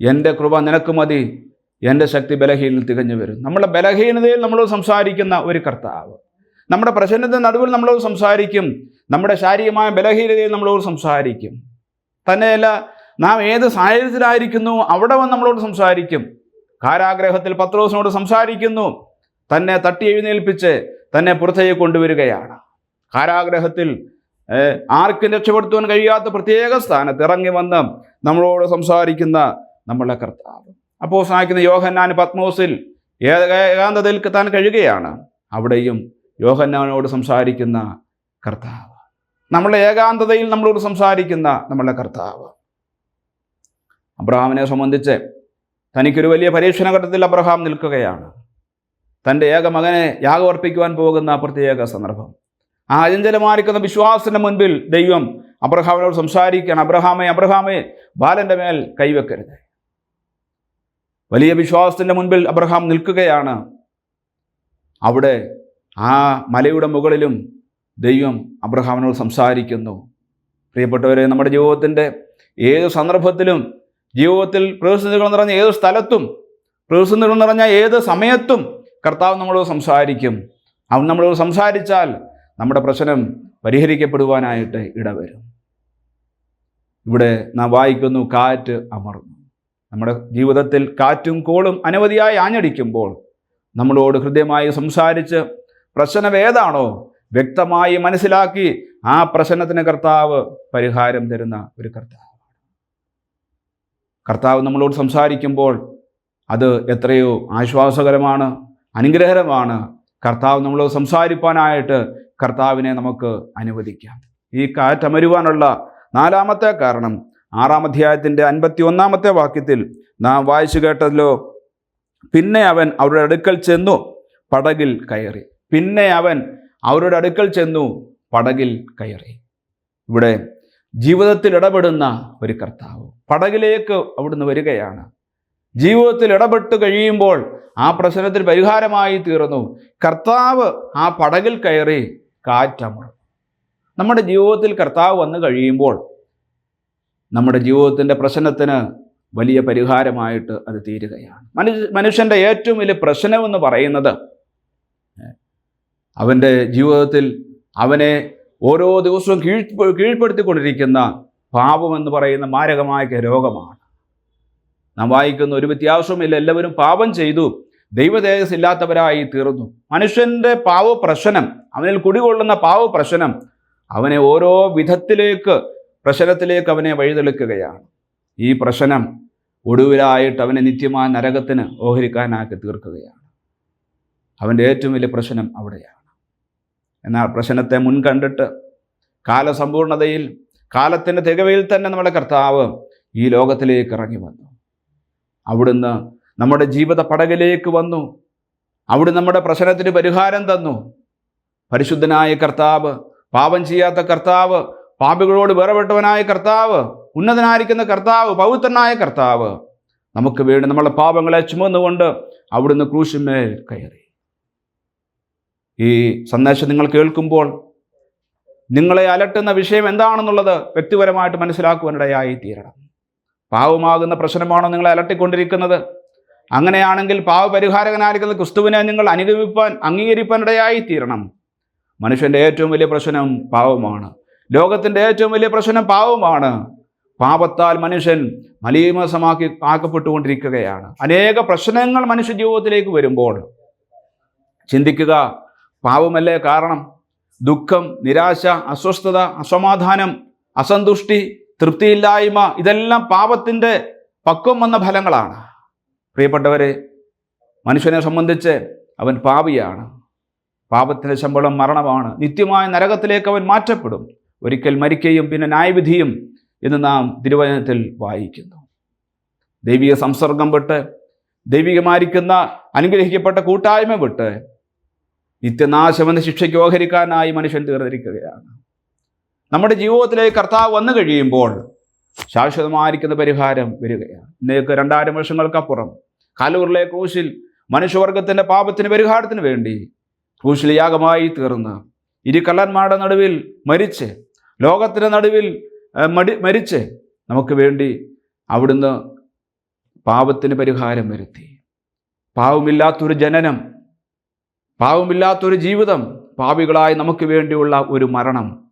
എന്റെ കൃപ നിനക്ക് മതി എന്റെ ശക്തി ബലഹീനത്തിൽ തികഞ്ഞു വരും. നമ്മുടെ ബലഹീനതയിൽ നമ്മൾ സംസാരിക്കുന്ന ഒരു കർത്താവ്. നമ്മുടെ പ്രശ്നത്തിന്റെ നടുവിൽ നമ്മൾ സംസാരിക്കും നമ്മുടെ ശാരീരികമായ ബലഹീനതയിൽ നമ്മളോട് സംസാരിക്കും. തന്നെയല്ല നാം ഏത് സാഹചര്യത്തിലായിരിക്കുന്നു? അവിടെ വന്ന് നമ്മളോട് സംസാരിക്കും. കാരാഗ്രഹത്തിൽ പത്രോസിനോട് സംസാരിക്കുന്നു. തന്നെ തട്ടി എഴുന്നേൽപ്പിച്ച് തന്നെ പുറത്തേക്ക് കൊണ്ടുവരികയാണ്. കാരാഗ്രഹത്തിൽ ആർക്കും രക്ഷപ്പെടുത്തുവാൻ കഴിയാത്ത പ്രത്യേക സ്ഥാനത്ത് ഇറങ്ങി വന്ന് നമ്മളോട് സംസാരിക്കുന്ന നമ്മളെ കർത്താവ്. അപ്പോൾ സഹായിക്കുന്ന യോഹന്നാൻ പത്മോസിൽ ഏക ഏകാന്തതയിൽ താൻ കഴിയുകയാണ്. അവിടെയും യോഹന്നാനോട് സംസാരിക്കുന്ന കർത്താവ്. നമ്മളെ ഏകാന്തതയിൽ നമ്മളോട് സംസാരിക്കുന്ന നമ്മളെ കർത്താവ്. അബ്രഹാമിനെ സംബന്ധിച്ച് തനിക്കൊരു വലിയ പരീക്ഷണ ഘട്ടത്തിൽ അബ്രഹാം നിൽക്കുകയാണ്. തന്റെ ഏക മകനെ യാഗമർപ്പിക്കുവാൻ പോകുന്ന പ്രത്യേക സന്ദർഭം. ആ അജഞ്ചലമായിരിക്കുന്ന വിശ്വാസത്തിന്റെ മുൻപിൽ ദൈവം അബ്രഹാമിനോട് സംസാരിക്കുകയാണ്. അബ്രഹാമെ അബ്രഹാമെ ബാലന്റെ മേൽ കൈവെക്കരുത്. വലിയ വിശ്വാസത്തിന്റെ മുൻപിൽ അബ്രഹാം നിൽക്കുകയാണ്. അവിടെ ആ മലയുടെ മുകളിലും ദൈവം അബ്രഹാമിനോട് സംസാരിക്കുന്നു. പ്രിയപ്പെട്ടവരെ നമ്മുടെ ജീവിതത്തിന്റെ ഏത് സന്ദർഭത്തിലും ജീവിതത്തിൽ പ്രതിസന്ധികൾ നിറഞ്ഞ ഏത് സ്ഥലത്തും പ്രതിസന്ധികൾ നിറഞ്ഞ ഏത് സമയത്തും കർത്താവ് നമ്മളോട് സംസാരിക്കും. അവൻ നമ്മളോട് സംസാരിച്ചാൽ നമ്മുടെ പ്രശ്നം പരിഹരിക്കപ്പെടുവാനായിട്ട് ഇടവരും. ഇവിടെ നാം വായിക്കുന്നു കാറ്റ് അമർന്നു. നമ്മുടെ ജീവിതത്തിൽ കാറ്റും കോളും അനവധിയായി ആഞ്ഞടിക്കുമ്പോൾ നമ്മളോട് ഹൃദ്യമായി സംസാരിച്ച് പ്രശ്നം ഏതാണോ വ്യക്തമായി മനസ്സിലാക്കി ആ പ്രശ്നത്തിന് കർത്താവ് പരിഹാരം തരുന്ന ഒരു കർത്താവ്. കർത്താവ് നമ്മളോട് സംസാരിക്കുമ്പോൾ അത് എത്രയോ ആശ്വാസകരമാണ് അനുഗ്രഹരമാണ് കർത്താവ് നമ്മളോട് സംസാരിപ്പാനായിട്ട് കർത്താവിനെ നമുക്ക് അനുവദിക്കാം. ഈ കാറ്റമരുവാനുള്ള നാലാമത്തെ കാരണം ആറാം അധ്യായത്തിന്റെ അൻപത്തി ഒന്നാമത്തെ വാക്യത്തിൽ നാം വായിച്ചു കേട്ടതിലോ പിന്നെ അവൻ അവരുടെ അടുക്കൽ ചെന്നു പടകിൽ കയറി. പിന്നെ അവൻ അവരുടെ അടുക്കൽ ചെന്നു പടകിൽ കയറി. ഇവിടെ ജീവിതത്തിൽ ഇടപെടുന്ന ഒരു കർത്താവ് പടകിലേക്ക് അവിടുന്ന് വരികയാണ്. ജീവിതത്തിൽ ഇടപെട്ട് കഴിയുമ്പോൾ ആ പ്രശ്നത്തിന് പരിഹാരമായി തീർന്നു. കർത്താവ് ആ പടകിൽ കയറി കാറ്റമർന്നു നമ്മുടെ ജീവിതത്തിൽ കർത്താവ് വന്നു കഴിയുമ്പോൾ നമ്മുടെ ജീവിതത്തിന്റെ പ്രശ്നത്തിന് വലിയ പരിഹാരമായിട്ട് അത് തീരുകയാണ്. മനുഷ്യ മനുഷ്യന്റെ ഏറ്റവും വലിയ പ്രശ്നമെന്ന് പറയുന്നത് അവന്റെ ജീവിതത്തിൽ അവനെ ഓരോ ദിവസവും കീഴ് കീഴ്പ്പെടുത്തിക്കൊണ്ടിരിക്കുന്ന എന്ന് പറയുന്ന മാരകമായ രോഗമാണ്. നാം വായിക്കുന്ന ഒരു വ്യത്യാസവുമില്ല. എല്ലാവരും പാപം ചെയ്തു. ദൈവതേജസ് ഇല്ലാത്തവരായി തീർന്നു. മനുഷ്യന്റെ പാവ പ്രശ്നം അവനിൽ കുടികൊള്ളുന്ന പാവ പ്രശ്നം അവനെ ഓരോ വിധത്തിലേക്ക് പ്രശ്നത്തിലേക്ക് അവനെ വഴിതെളിക്കുകയാണ്. ഈ പ്രശ്നം ഒടുവിലായിട്ട് അവനെ നിത്യമായ നരകത്തിന് ഓഹരിക്കാനാക്കി തീർക്കുകയാണ്. അവന്റെ ഏറ്റവും വലിയ പ്രശ്നം അവിടെയാണ്. എന്നാൽ പ്രശ്നത്തെ മുൻകണ്ടിട്ട് കാലസമ്പൂർണതയിൽ കാലത്തിന്റെ തികവയിൽ തന്നെ നമ്മുടെ കർത്താവ് ഈ ലോകത്തിലേക്ക് ഇറങ്ങി വന്നു. അവിടുന്ന് നമ്മുടെ ജീവിത പടകിലേക്ക് വന്നു. അവിടെ നമ്മുടെ പ്രശ്നത്തിന് പരിഹാരം തന്നു. പരിശുദ്ധനായ കർത്താവ് പാപം ചെയ്യാത്ത കർത്താവ് പാപികളോട് വേറെപ്പെട്ടവനായ കർത്താവ് ഉന്നതനായിരിക്കുന്ന കർത്താവ് പവിത്രനായ കർത്താവ് നമുക്ക് വേണ്ടി നമ്മളെ പാപങ്ങളെ ചുമന്നുകൊണ്ട് അവിടുന്ന് ക്രൂശിന്മേൽ കയറി. ഈ സന്ദേശം നിങ്ങൾ കേൾക്കുമ്പോൾ നിങ്ങളെ അലട്ടുന്ന വിഷയം എന്താണെന്നുള്ളത് വ്യക്തിപരമായിട്ട് മനസ്സിലാക്കുവാനിടയായി തീരണം. പാവമാകുന്ന പ്രശ്നമാണോ നിങ്ങളെ അലട്ടിക്കൊണ്ടിരിക്കുന്നത്? അങ്ങനെയാണെങ്കിൽ പാവപരിഹാരകനായിരിക്കുന്ന ക്രിസ്തുവിനെ നിങ്ങൾ അനുഗമിപ്പാൻ അംഗീകരിപ്പാനിടയായി തീരണം. മനുഷ്യന്റെ ഏറ്റവും വലിയ പ്രശ്നം പാവമാണ്. ലോകത്തിന്റെ ഏറ്റവും വലിയ പ്രശ്നം പാവമാണ്. പാപത്താൽ മനുഷ്യൻ മലീമസമാക്കി ആക്കപ്പെട്ടുകൊണ്ടിരിക്കുകയാണ്. അനേക പ്രശ്നങ്ങൾ മനുഷ്യ ജീവിതത്തിലേക്ക് വരുമ്പോൾ ചിന്തിക്കുക പാവമല്ലേ കാരണം? ദുഃഖം നിരാശ അസ്വസ്ഥത അസമാധാനം അസന്തുഷ്ടി തൃപ്തിയില്ലായ്മ ഇതെല്ലാം പാപത്തിന്റെ പക്വം വന്ന ഫലങ്ങളാണ്. പ്രിയപ്പെട്ടവരെ മനുഷ്യനെ സംബന്ധിച്ച് അവൻ പാപിയാണ്. പാപത്തിന്റെ ശമ്പളം മരണമാണ്. നിത്യമായ നരകത്തിലേക്ക് അവൻ മാറ്റപ്പെടും. ഒരിക്കൽ മരിക്കുകയും പിന്നെ ന്യായവിധിയും എന്ന് നാം തിരുവചനത്തിൽ വായിക്കുന്നു. ദൈവിക സംസർഗം വിട്ട് ദൈവികമായിരിക്കുന്ന അനുഗ്രഹിക്കപ്പെട്ട കൂട്ടായ്മ വിട്ട് നിത്യനാശമെന്ന ശിക്ഷയ്ക്ക് ഓഹരിക്കാനായി മനുഷ്യൻ തീർന്നിരിക്കുകയാണ്. നമ്മുടെ ജീവിതത്തിലേക്ക് കർത്താവ് വന്നു കഴിയുമ്പോൾ ശാശ്വതമായിരിക്കുന്ന പരിഹാരം വരികയാണ്. ഇന്നേക്ക് രണ്ടായിരം വർഷങ്ങൾക്കപ്പുറം കാലൂറിലെ ക്രൂശിൽ മനുഷ്യവർഗത്തിന്റെ പാപത്തിന് പരിഹാരത്തിന് വേണ്ടി ക്രൂശിൽ യാഗമായി തീർന്ന് ഇരു കള്ളന്മാരുടെ നടുവിൽ മരിച്ച് ലോകത്തിന്റെ നടുവിൽ മടി മരിച്ച് നമുക്ക് വേണ്ടി അവിടുന്ന് പാപത്തിന് പരിഹാരം വരുത്തി. പാവമില്ലാത്തൊരു ജനനം പാവമില്ലാത്തൊരു ജീവിതം പാപികളായി നമുക്ക് വേണ്ടിയുള്ള ഒരു മരണം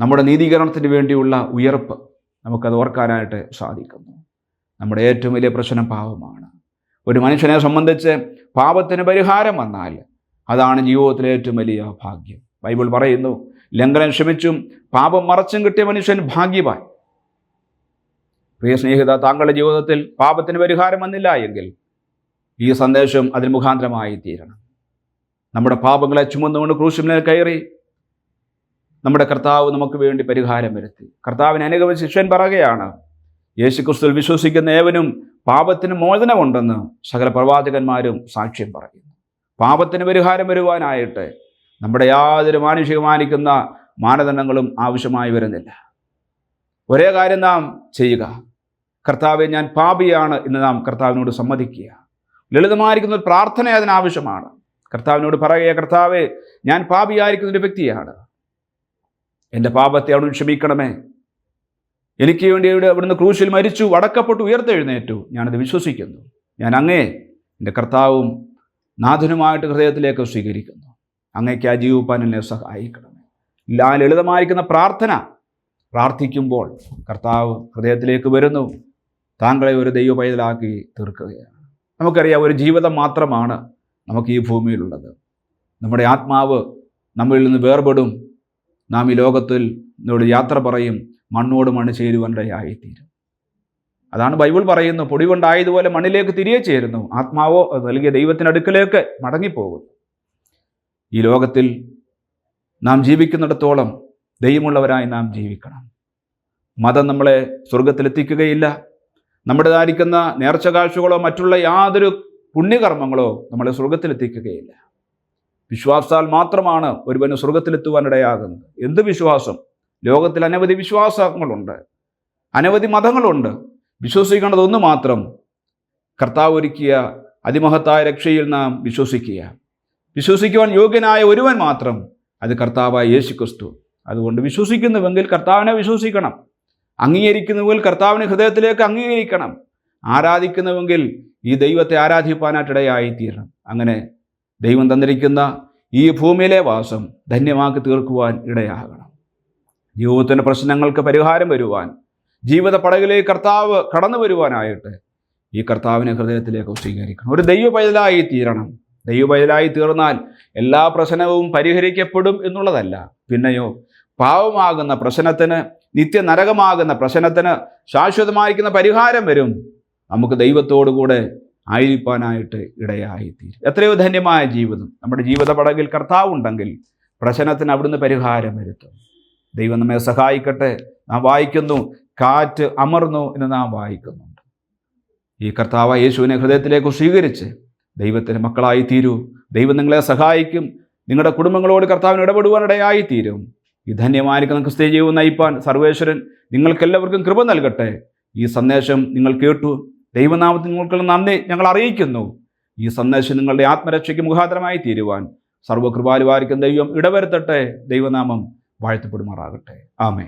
നമ്മുടെ നീതീകരണത്തിന് വേണ്ടിയുള്ള ഉയർപ്പ് നമുക്കത് ഓർക്കാനായിട്ട് സാധിക്കുന്നു. നമ്മുടെ ഏറ്റവും വലിയ പ്രശ്നം പാപമാണ്. ഒരു മനുഷ്യനെ സംബന്ധിച്ച് പാപത്തിന് പരിഹാരം വന്നാൽ അതാണ് ജീവിതത്തിലെ ഏറ്റവും വലിയ ഭാഗ്യം. ബൈബിൾ പറയുന്നു ലംഘനം ക്ഷമിച്ചും പാപം മറച്ചും കിട്ടിയ മനുഷ്യൻ ഭാഗ്യവാൻ. പ്രിയ സ്നേഹിത താങ്കളുടെ ജീവിതത്തിൽ പാപത്തിന് പരിഹാരം വന്നില്ല എങ്കിൽ ഈ സന്ദേശം അതിന് മുഖാന്തരമായി തീരണം. നമ്മുടെ പാപങ്ങളെ ചുമന്നുകൊണ്ട് ക്രൂശിമേൽ കയറി. നമ്മുടെ കർത്താവ് നമുക്ക് വേണ്ടി പരിഹാരം വരുത്തി. കർത്താവിന് അനുഗമ ശിഷ്യൻ പറയുകയാണ് യേശുക്രിസ്തുവിൽ വിശ്വസിക്കുന്ന ഏവനും പാപത്തിന് മോചനമുണ്ടെന്ന് സകല പ്രവാചകന്മാരും സാക്ഷ്യം പറയുന്നു. പാപത്തിന് പരിഹാരം വരുവാനായിട്ട് നമ്മുടെ യാതൊരു മാനുഷികമാനിക്കുന്ന മാനദണ്ഡങ്ങളും ആവശ്യമായി വരുന്നില്ല. ഒരേ കാര്യം നാം ചെയ്യുക. കർത്താവെ ഞാൻ പാപിയാണ് എന്ന് നാം കർത്താവിനോട് സമ്മതിക്കുക. ലളിതമായിരിക്കുന്ന ഒരു പ്രാർത്ഥന അതിനാവശ്യമാണ്. കർത്താവിനോട് പറയുക കർത്താവ് ഞാൻ പാപിയായിരിക്കുന്ന ഒരു വ്യക്തിയാണ്. എന്റെ പാപത്തെ അവിടുന്ന് ക്ഷമിക്കണമേ. എനിക്ക് വേണ്ടി ഇവിടെ അവിടുന്ന് ക്രൂശിൽ മരിച്ചു അടക്കപ്പെട്ടു ഉയർത്തെഴുന്നേറ്റു. ഞാനത് വിശ്വസിക്കുന്നു. ഞാൻ അങ്ങേ എന്റെ കർത്താവും നാഥനുമായിട്ട് ഹൃദയത്തിലേക്ക് സ്വീകരിക്കുന്നു. അങ്ങേക്ക് ആ ജീവിപ്പാൻ എന്നെ സഹായിക്കണമേ. ആ ലളിതമായിരിക്കുന്ന പ്രാർത്ഥന പ്രാർത്ഥിക്കുമ്പോൾ കർത്താവ് ഹൃദയത്തിലേക്ക് വരുന്നു. താങ്കളെ ഒരു ദൈവ പൈതലാക്കി തീർക്കുകയാണ്. നമുക്കറിയാം ഒരു ജീവിതം മാത്രമാണ് നമുക്ക് ഈ ഭൂമിയിലുള്ളത്. നമ്മുടെ ആത്മാവ് നമ്മളിൽ നിന്ന് വേർപെടും. നാം ഈ ലോകത്തിൽ എന്നോട് യാത്ര പറയും മണ്ണോട് മണ്ണ് ചേരുവാനിടയായിത്തീരും. അതാണ് ബൈബിൾ പറയുന്നു പൊടി കൊണ്ടായതുപോലെ മണ്ണിലേക്ക് തിരികെ ചേരുന്നു. ആത്മാവോ നൽകിയ നൽകിയ അടുക്കലേക്ക് മടങ്ങിപ്പോകുന്നു. ഈ ലോകത്തിൽ നാം ജീവിക്കുന്നിടത്തോളം ദൈവമുള്ളവരായി നാം ജീവിക്കണം. മതം നമ്മളെ സ്വർഗത്തിലെത്തിക്കുകയില്ല നമ്മുടേതായിരിക്കുന്ന നേർച്ച കാഴ്ചകളോ മറ്റുള്ള യാതൊരു പുണ്യകർമ്മങ്ങളോ നമ്മളെ സ്വർഗത്തിലെത്തിക്കുകയില്ല. വിശ്വാസാൽ മാത്രമാണ് ഒരുവന് സ്വർഗത്തിലെത്തുവാനിടയാകുന്നത്. എന്ത് വിശ്വാസം? ലോകത്തിൽ അനവധി വിശ്വാസങ്ങളുണ്ട്. അനവധി മതങ്ങളുണ്ട്. വിശ്വസിക്കേണ്ടതൊന്നു മാത്രം കർത്താവ് ഒരുക്കിയ അതിമഹത്തായ രക്ഷയിൽ നാം വിശ്വസിക്കുക. വിശ്വസിക്കുവാൻ യോഗ്യനായ ഒരുവൻ മാത്രം അത് കർത്താവായ യേശു ക്രിസ്തു അതുകൊണ്ട് വിശ്വസിക്കുന്നുവെങ്കിൽ കർത്താവിനെ വിശ്വസിക്കണം. അംഗീകരിക്കുന്നുവെങ്കിൽ കർത്താവിനെ ഹൃദയത്തിലേക്ക് അംഗീകരിക്കണം. ആരാധിക്കുന്നുവെങ്കിൽ ഈ ദൈവത്തെ ആരാധിപ്പാനായിട്ടിടയായി തീരണം അങ്ങനെ ദൈവം തന്നിരിക്കുന്ന ഈ ഭൂമിയിലെ വാസം ധന്യമാക്കി തീർക്കുവാൻ ഇടയാകണം. ജീവിതത്തിന്റെ പ്രശ്നങ്ങൾക്ക് പരിഹാരം വരുവാൻ ജീവിത പടകിലേക്ക് കർത്താവ് കടന്നു വരുവാനായിട്ട് ഈ കർത്താവിനെ ഹൃദയത്തിലേക്ക് സ്വീകരിക്കണം. ഒരു ദൈവ പൈതലായി തീരണം ദൈവ പൈതലായി തീർന്നാൽ എല്ലാ പ്രശ്നവും പരിഹരിക്കപ്പെടും എന്നുള്ളതല്ല. പിന്നെയോ പാവമാകുന്ന പ്രശ്നത്തിന് നിത്യനരകമാകുന്ന പ്രശ്നത്തിന് ശാശ്വതമായിരിക്കുന്ന പരിഹാരം വരും. നമുക്ക് ദൈവത്തോടു കൂടെ ആയിരിക്കാനായിട്ട് ഇടയായിത്തീരും. എത്രയോ ധന്യമായ ജീവിതം. നമ്മുടെ ജീവിത പടകിൽ കർത്താവുണ്ടെങ്കിൽ പ്രശ്നത്തിന് അവിടുന്ന് പരിഹാരം വരുത്തും. ദൈവം നമ്മെ സഹായിക്കട്ടെ. നാം വായിക്കുന്നു കാറ്റ് അമർന്നു എന്ന് നാം വായിക്കുന്നുണ്ട്. ഈ കർത്താവ് യേശുവിനെ ഹൃദയത്തിലേക്ക് സ്വീകരിച്ച് ദൈവത്തിന്റെ മക്കളായി തീരൂ ദൈവം നിങ്ങളെ സഹായിക്കും. നിങ്ങളുടെ കുടുംബങ്ങളോട് കർത്താവിന് ഇടപെടുവാനിടയായി തീരും ഈ ധന്യമായിരിക്കുന്ന ക്രിസ്ത്യ ജീവിതം നയിപ്പാൻ സർവേശ്വരൻ നിങ്ങൾക്കെല്ലാവർക്കും കൃപ നൽകട്ടെ. ഈ സന്ദേശം നിങ്ങൾ കേട്ടു. ദൈവനാമത്തിൽ നിങ്ങൾക്കുള്ള നന്ദി ഞങ്ങൾ അറിയിക്കുന്നു. ഈ സന്ദേശം നിങ്ങളുടെ ആത്മരക്ഷയ്ക്ക് മുഖാന്തരമായി തീരുവാൻ സർവകൃപാലുവാരിക്കും ദൈവം ഇടവരുത്തട്ടെ. ദൈവനാമം വാഴ്ത്തപ്പെടുമാറാകട്ടെ. ആമേ